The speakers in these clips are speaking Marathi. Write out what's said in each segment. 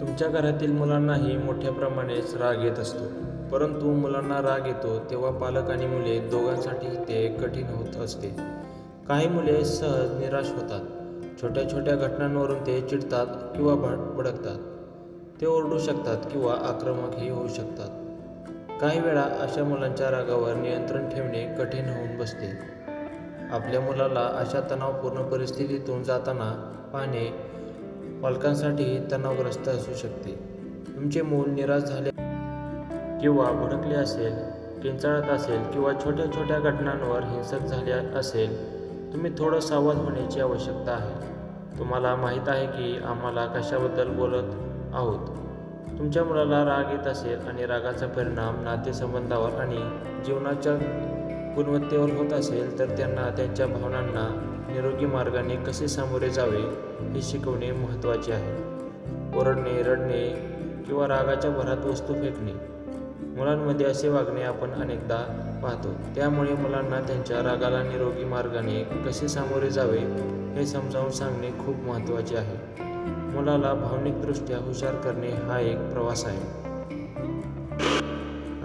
तुमच्या घरातील मुलांनाही मोठ्या प्रमाणेच राग येत असतो. परंतु मुलांना राग येतो तेव्हा पालक आणि मुले दोघांसाठी ते कठीण होत असते. काही मुले सहज निराश होतात. छोट्या छोट्या घटनांवरून ते चिडतात किंवा भड भडकतात. ते ओरडू शकतात किंवा आक्रमकही होऊ शकतात. काही वेळा अशा मुलांच्या रागावर नियंत्रण ठेवणे कठीण होऊन बसते. आपल्या मुलाला अशा तणावपूर्ण परिस्थितीतून जाताना पाहणे पालकांसाठी तणावग्रस्त असू शकते. तुमचे मूल निराश झाले किंवा भडकले असेल किंचाळत असेल किंवा छोट्या छोट्या घटनांवर हिंसक झाले असेल तुम्ही थोडं सावध होण्याची आवश्यकता आहे. तुम्हाला माहीत आहे की आम्हाला कशाबद्दल बोलत आहोत. तुमच्या मुलाला राग येत असेल आणि रागाचा परिणाम नातेसंबंधावर आणि जीवनाच्या गुणवत्तेवर होत असेल तर त्यांना त्यांच्या भावनांना निरोगी मार्गाने कसे सामोरे जावे हे शिकवणे महत्त्वाचे आहे. ओरडणे रडणे किंवा रागाच्या भरात वस्तू फेकणे मुलांमध्ये असे वागणे आपण अनेकदा पाहतो. त्यामुळे मुलांना त्यांच्या रागाला निरोगी मार्गाने कसे सामोरे जावे हे समजावून सांगणे खूप महत्त्वाचे आहे. मुलाला भावनिकदृष्ट्या हुशार करणे हा एक प्रवास आहे.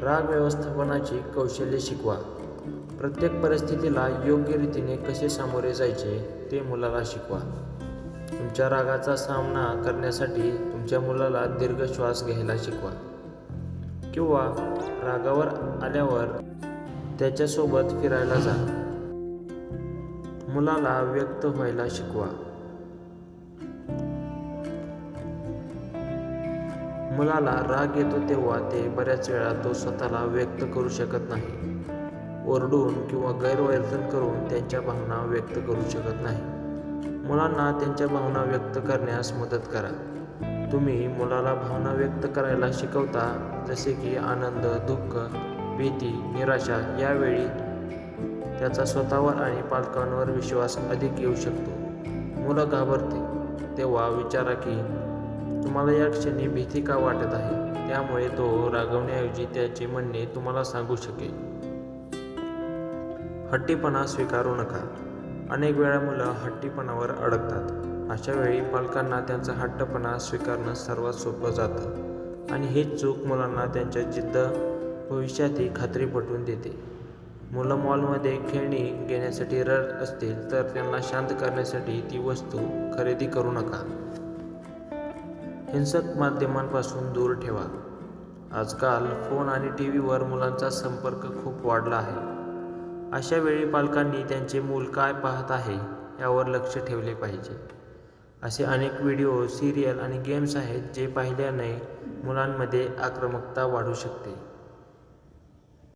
राग व्यवस्थापनाची कौशल्य शिकवा. प्रत्येक परिस्थितीला योग्य रीतीने कसे सामोरे जायचे ते मुलाला शिकवा. तुमच्या रागाचा सामना करण्यासाठी तुमच्या मुलाला दीर्घ श्वास घ्यायला शिकवा. किंवा रागावर आल्यावर त्याच्यासोबत फिरायला जा. मुलाला व्यक्त व्हायला शिकवा. मुलाला राग येतो तेव्हा ते बऱ्याच वेळा तो स्वतःला व्यक्त करू शकत नाही. ओरडून किंवा गैरवर्तन करून त्यांच्या भावना व्यक्त करू शकत नाही. मुलांना त्यांच्या भावना व्यक्त करण्यास मदत करा. तुम्ही मुलाला भावना व्यक्त करायला शिकवता जसे की आनंद दुःख भीती निराशा यावेळी त्याचा स्वतःवर आणि पालकांवर विश्वास अधिक येऊ शकतो. मुलं घाबरते तेव्हा विचारा की तुम्हाला या क्षणी भीती का वाटत आहे? त्यामुळे तो रागवण्याऐवजी त्याचे म्हणणे तुम्हाला सांगू शकेल. हट्टीपणा स्वीकारू नका. अनेक वेळा मुलं हट्टीपणावर अडकतात. अशा वेळी पालकांना त्यांचा हट्टपणा स्वीकारणं सर्वात सोपं जातं. आणि हीच चूक मुलांना त्यांच्या जिद्द भविष्यातही खात्री पटवून देते. मुलं मॉलमध्ये खेळणी घेण्यासाठी रड असतील तर त्यांना शांत करण्यासाठी ती वस्तू खरेदी करू नका. हिंसक माध्यमांपासून दूर ठेवा. आजकाल फोन आणि टी व्हीवर मुलांचा संपर्क खूप वाढला आहे. अशा वेळी पालकांनी त्यांचे मूल काय पाहत आहे यावर लक्ष ठेवले पाहिजे. असे अनेक व्हिडिओ सिरियल आणि गेम्स आहेत जे पाहिल्याने मुलांमध्ये आक्रमकता वाढू शकते.